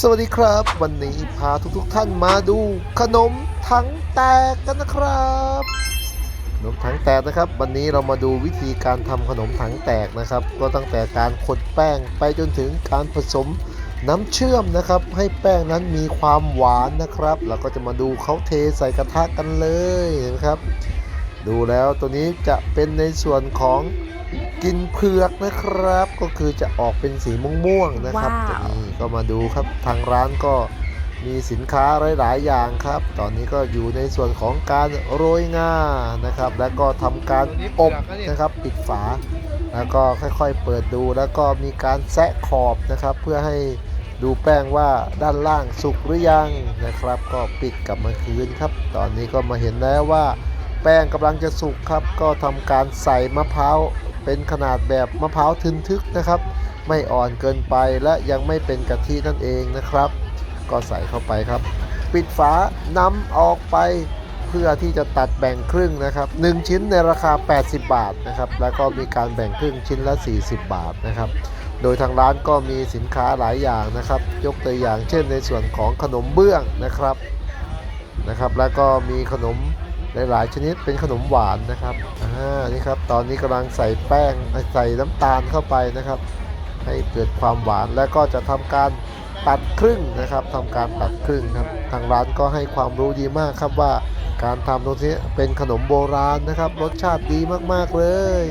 สวัสดีครับ วันนี้พาทุกๆท่านมาดูขนมถังแตกกันนะครับขนมถังแตกนะครับ วันนี้เรามาดูวิธีการทำขนมถังแตกนะครับ ก็ตั้งแต่การขดแป้งไปจนถึงการผสมน้ำเชื่อมนะครับ ให้แป้งนั้นมีความหวานนะครับเราก็จะมาดูเขาเทใส่กระทะกันเลยนะครับ ดูแล้วตัวนี้จะเป็นในส่วนของกินเผือกนะครับ ก็คือจะออกเป็นสีม่วงๆนะครับว้าวตัวนี้ก็มาดูครับทางร้านก็มีสินค้าหลายๆอย่างครับ ตอนนี้ก็อยู่ในส่วนของการโรยงานะครับ แล้วก็ทำการอบนะครับปิดฝา แล้วก็ค่อยๆเปิดดูแล้วก็มีการแซะขอบนะครับ เพื่อให้ดูแป้งว่าด้านล่างสุกหรือยังนะครับ ก็ปิดกลับมาคืนครับ ตอนนี้ก็มาเห็นแล้วว่า แป้งกำลังจะสุกครับ ก็ทำการใส่มะพร้าวเป็นขนาดแบบมะพร้าวทึนทึกนะครับ ไม่อ่อนเกินไปและยังไม่เป็นกะทินั่นเองนะครับ ก็ใส่เข้าไปครับ ปิดฝานำออกไปเพื่อที่จะตัดแบ่งครึ่งนะครับ 1 ชิ้นในราคา 80 บาทนะครับ แล้วก็มีการแบ่งครึ่งชิ้นละ 40 บาทนะครับ โดยทางร้านก็มีสินค้าหลายอย่างนะครับ ยกตัวอย่างเช่นในส่วนของขนมเบื้องนะครับนะครับ แล้วก็มีขนม หลายๆชนิดเป็นขนมหวานนะครับอ่านี่ครับตอนนี้กำลังใส่แป้งใส่น้ำตาลเข้าไปนะครับ ให้เกิดความหวานแล้วก็จะทำการตัดครึ่งนะครับทำการตัดครึ่งครับทางร้านก็ให้ความรู้ดีมากครับว่าการทำตรงนี้เป็นขนมโบราณนะครับ รสชาติดีมากๆเลย